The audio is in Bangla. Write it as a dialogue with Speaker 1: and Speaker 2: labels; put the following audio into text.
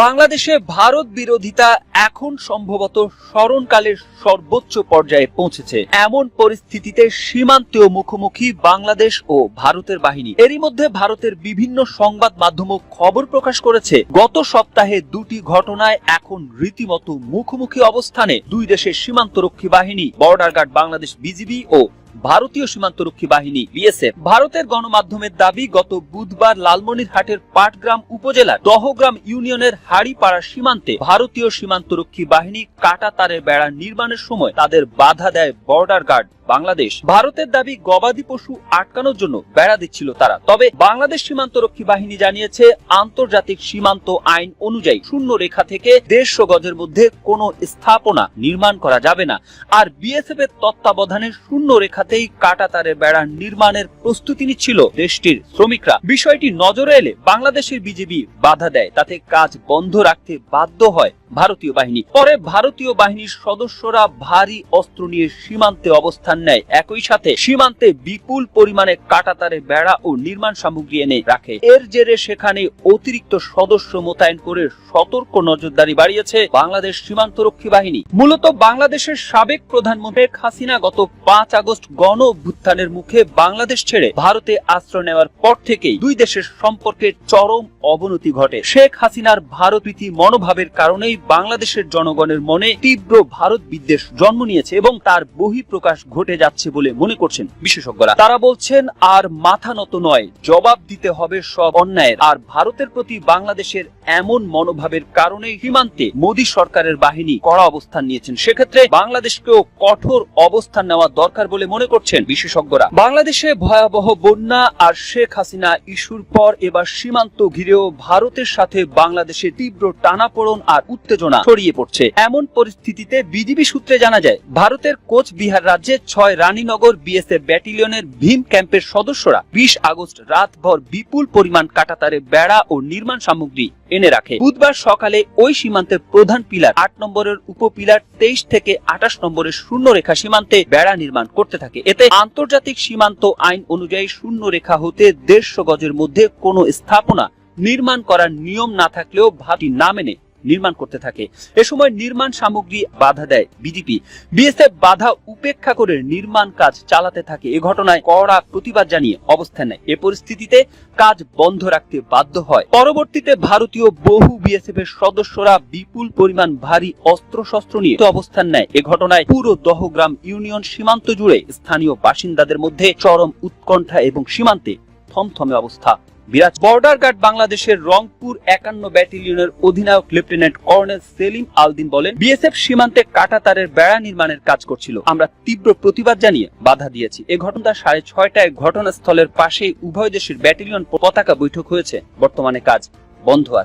Speaker 1: বাংলাদেশে ভারত বিরোধিতা এখন সম্ভবত স্মরণকালের সর্বোচ্চ পর্যায়ে পৌঁছেছে। এমন পরিস্থিতিতে সীমান্তীয় মুখোমুখি বাংলাদেশ ও ভারতের বাহিনী। এরই মধ্যে ভারতের বিভিন্ন সংবাদ মাধ্যমও খবর প্রকাশ করেছে। গত সপ্তাহে দুটি ঘটনায় এখন রীতিমতো মুখোমুখি অবস্থানে দুই দেশের সীমান্তরক্ষী বাহিনী, বর্ডার গার্ড বাংলাদেশ বিজিবি ও ভারতীয় সীমান্তরক্ষী বাহিনী, বিএসএফ। ভারতের গণমাধ্যমের দাবি, গত বুধবার লালমনিরহাটের পাটগ্রাম উপজেলার দহগ্রাম ইউনিয়নের হাড়িপাড়া সীমান্তে ভারতীয় সীমান্তরক্ষী বাহিনী কাটা তারের বেড়া নির্মাণের সময় তাদের বাধা দেয় বর্ডার গার্ড। বাংলাদেশ। ভারতের দাবি, গবাদি পশু আটকানোর জন্য বেড়া দিচ্ছিল তারা। তবে বাংলাদেশ সীমান্তরক্ষী বাহিনী জানিয়েছে, আন্তর্জাতিক সীমান্ত আইন অনুযায়ী শূন্য রেখা থেকে দেড়শো গজের মধ্যে কোনো স্থাপনা নির্মাণ করা যাবে না। আর বিএসএফ এর তত্ত্বাবধানে শূন্য রেখাতেই কাটা তারের বেড়া নির্মাণের প্রস্তুতি নিচ্ছিল দেশটির শ্রমিকরা। বিষয়টি নজরে এলে বাংলাদেশের বিজেপি বাধা দেয়, তাতে কাজ বন্ধ রাখতে বাধ্য হয়। ভারতীয় বাহিনী। পরে ভারতীয় বাহিনীর সদস্যরা ভারী অস্ত্র নিয়ে সীমান্তে অবস্থান নেয়। একই সাথে সীমান্তে বিপুল পরিমাণে কাটাতারে বেড়া ও নির্মাণ সামগ্রী এনে রাখে। এর জেরে সেখানে অতিরিক্ত সদস্য মোতায়েন করে সতর্ক নজরদারি বাড়িয়েছে বাংলাদেশ সীমান্তরক্ষী বাহিনী। মূলত বাংলাদেশের সাবেক প্রধানমন্ত্রী শেখ হাসিনা গত পাঁচ আগস্ট গণ অভ্যুত্থানের মুখে বাংলাদেশ ছেড়ে ভারতে আশ্রয় নেওয়ার পর থেকেই দুই দেশের সম্পর্কের চরম অবনতি ঘটে। শেখ হাসিনার ভারতপ্রীতি মনোভাবের কারণেই বাংলাদেশের জনগণের মনে তীব্র ভারত বিদ্বেষ জন্ম নিয়েছে এবং তার বহিঃপ্রকাশ ঘটে যাচ্ছে বলে মনে করছেন বিশেষজ্ঞরা। তারা বলছেন, আর মাথা নত নয়, জবাব দিতে হবে সব অন্যায়ের। আর ভারতের প্রতি বাংলাদেশের এমন মনোভাবের কারণেই সীমান্তে মোদী সরকারের বাহিনী কড়া অবস্থান নিয়েছেন। সেক্ষেত্রে বাংলাদেশকেও কঠোর অবস্থান নেওয়া দরকার বলে মনে করছেন বিশেষজ্ঞরা। বাংলাদেশে ভয়াবহ বন্যা আর শেখ হাসিনা ইস্যুর পর এবার সীমান্ত ঘিরেও ভারতের সাথে বাংলাদেশের তীব্র টানাপোড়ন আর উত্তেজনা ছড়িয়ে পড়ছে। এমন পরিস্থিতিতে বিজিবি সূত্রে জানা যায়, ভারতের কোচ বিহার রাজ্যের ছয় রানীনগর বিএসএফ ব্যাটালিয়নের ভীম ক্যাম্পের সদস্যরা বিশ আগস্ট রাতভর বিপুল পরিমাণ কাটাতারে বেড়া ও নির্মাণ সামগ্রী এনে রাখে। বুধবার সকালে ওই সীমান্তের প্রধান পিলার, আট নম্বরের উপপিলার তেইশ থেকে আঠাশ নম্বরের শূন্য রেখা সীমান্তে বেড়া নির্মাণ করতে থাকে। এতে আন্তর্জাতিক সীমান্ত আইন অনুযায়ী শূন্য রেখা হতে দেড়শো গজের মধ্যে কোনো স্থাপনা নির্মাণ করার নিয়ম না থাকলেও ভাবটি না মেনে নির্মাণ করতে থাকে। এ সময় নির্মাণ সামগ্রী বাধা দেয় বিজেপি বিএসএফ বাধা উপেক্ষা করে নির্মাণ কাজ চালাতে থাকে। এ ঘটনায় কড়া প্রতিবাদ জানিয়ে অবস্থান নেয়। এ পরিস্থিতিতে কাজ বন্ধ রাখতে বাধ্য হয়। পরবর্তীতে ভারতীয় বহু বিএসএফ এর সদস্যরা বিপুল পরিমাণ ভারী অস্ত্রশস্ত্র নিয়ে অবস্থান নেয়। এ ঘটনায় পুরো দহগ্রাম ইউনিয়ন সীমান্ত জুড়ে স্থানীয় বাসিন্দাদের মধ্যে চরম উৎকণ্ঠা এবং সীমান্তে থমথমে অবস্থা। বিরাজ বর্ডার গার্ড বাংলাদেশের রংপুর একান্ন ব্যাটালিয়নের অধিনায়ক লেফটেন্যান্ট কর্নেল সেলিম আলদিন বলেন, বিএসএফ সীমান্তে কাটাতারের বেড়া নির্মাণের কাজ করছিল। আমরা তীব্র প্রতিবাদ জানিয়ে বাধা দিয়েছি। এ ঘটনা সাড়ে ছয়টায় ঘটনাস্থলের পাশেই উভয় দেশের ব্যাটালিয়ন পতাকা বৈঠক হয়েছে। বর্তমানে কাজ বন্ধ আছে।